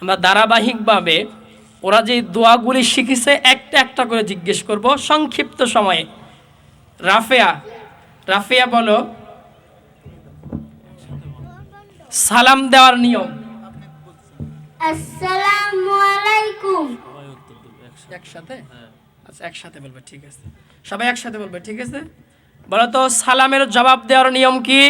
আমরা ধারাবাহিকভাবে ওরা যে দোয়াগুলি শিখেছে একটা একটা করে জিজ্ঞেস করব। সংক্ষিপ্ত সময়ে। রাফেয়া রাফেয়া বলো সালাম দেওয়ার নিয়ম। আসসালামু আলাইকুম। একসাথে? আচ্ছা একসাথে বলবে ঠিক আছে। সবাই একসাথে বলবে ঠিক আছে? বলো তো সালামের জবাব দেওয়ার নিয়ম কি?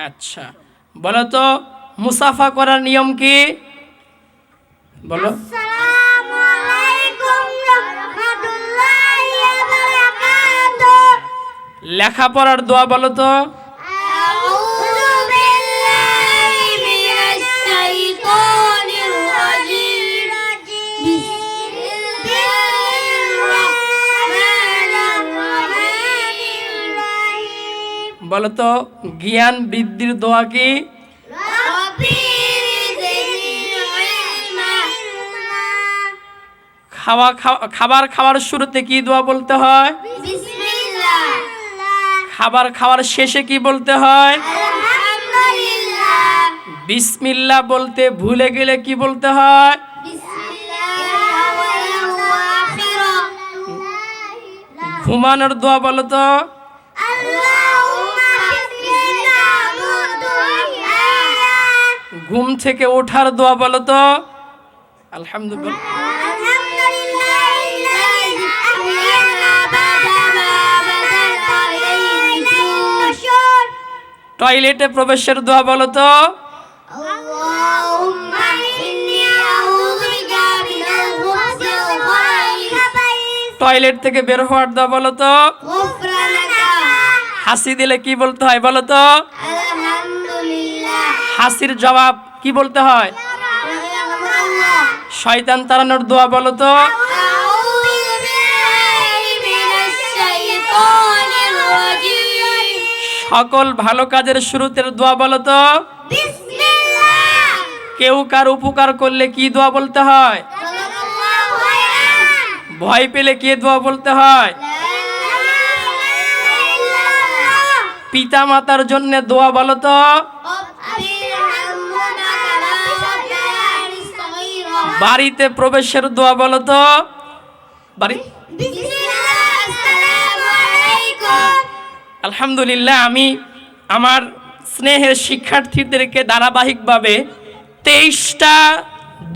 আচ্ছা। বলো তো মুসাফা করার নিয়ম কি? বলো। লেখাপড়ার দোয়া বলো তো বলো তো জ্ঞান বৃদ্ধির দোয়া কি? খাওয়া খাওয়া- খাবার খাওয়ার শুরুতে কি দোয়া বলতে হয়? খাবার খাওয়ার শেষে কি বলতে হয়? বিসমিল্লা বলতে ভুলে গেলে কি বলতে হয়? ঘুমানোর দোয়া বলো ঘুম থেকে ওঠার দোয়া বলো তো? আলহামদুলিল্লাহ। টয়লেটে প্রবেশের দোয়া বলো তো? টয়লেট থেকে বের হওয়ার দোয়া বলো তো? হাসি দিলে কি বলতে হয় বলো তো? হাসির জবাব কি বলতে হয়? শয়তান তারানোর দোয়া বলো তো। সকল ভালো কাজের শুরুতে দোয়া বলো তো। কেউ কার উপকার করলে কি দোয়া বলতে হয়? ভয় পেলে কে দোয়া বলতে হয়? পিতা মাতার জন্য দোয়া বলো তো। বাড়িতে প্রবেশের দোয়া বলো তো। বাড়ি? আলহামদুলিল্লাহ, আমি আমার স্নেহের শিক্ষার্থীদেরকে ধারাবাহিকভাবে তেইশটা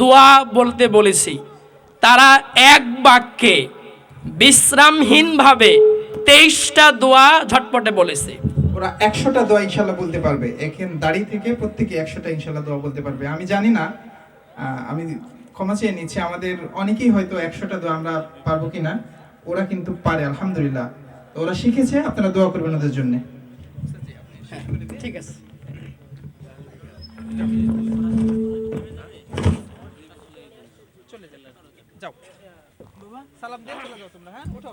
দোয়া বলতে বলেছি। তারা এক বাক্যে বিশ্রামহীনভাবে তেইশটা দোয়া ঝটপটে বলেছে। ওরা একশোটা দোয়া ইনশাল্লাহ বলতে পারবে। এখন থেকে প্রত্যেকে একশোটা ইনশাল্লাহ দোয়া বলতে পারবে। আমি জানি না আমি ক্ষমা চেয়ে নিচ্ছি। আমাদের অনেকেই হয়তো একশোটা দোয়া আমরা পারব কিনা ওরা কিন্তু পারে আলহামদুলিল্লাহ। তো ওরা শিখেছে আপনারা দোয়া করবেন ওদের জন্য। ঠিক আছে। যাও। সালাম দিয়ে চলে যাও তোমরা হ্যাঁ? ওঠো